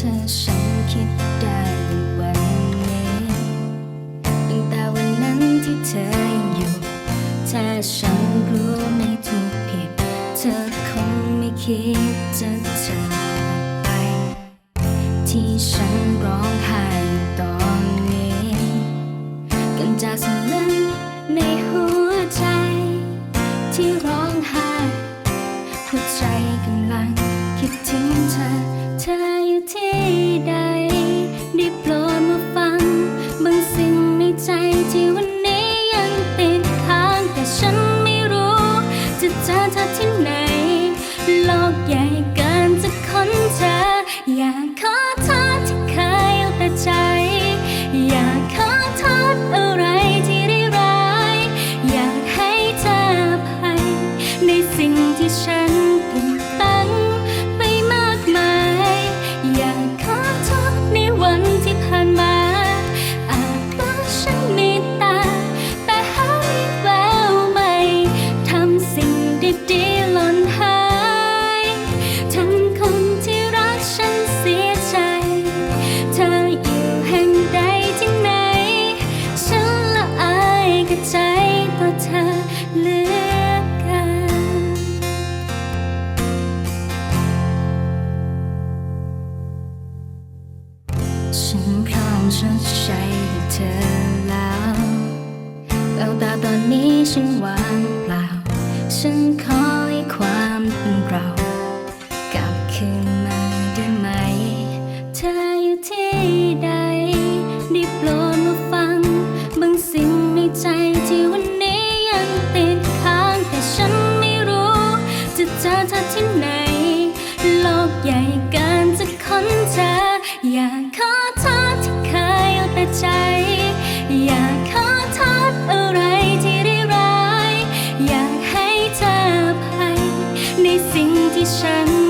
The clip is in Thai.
ธอฉันคิดได้วันนี้ ตั้งแต่วันนั้นที่เธอยังอยู่ ถ้าฉันรู้ไม่ถูกผิด เธอคงไม่คิดจะจากไป ที่ฉันร้องไห้ตอนนี้กันจากสิ่งนั้นในหัวใจ ที่ร้องไห้หัวใจกำลัง ฉันพร้อมชดใช้ให้เธอแล้วแววตาตอนนี้ฉันว่างเปล่า ฉันขอให้ความเป็นเรากลับคืนมาได้ไหม เธออยู่ที่ใดได้โปรดมาฟัง บางสิ่งในใจที่วันนี้ยังติดค้าง แต่ฉันไม่รู้ จะเจอเธอที่ไหน โลกใหญ่เกินจะค้นเจออยากขอ ฉั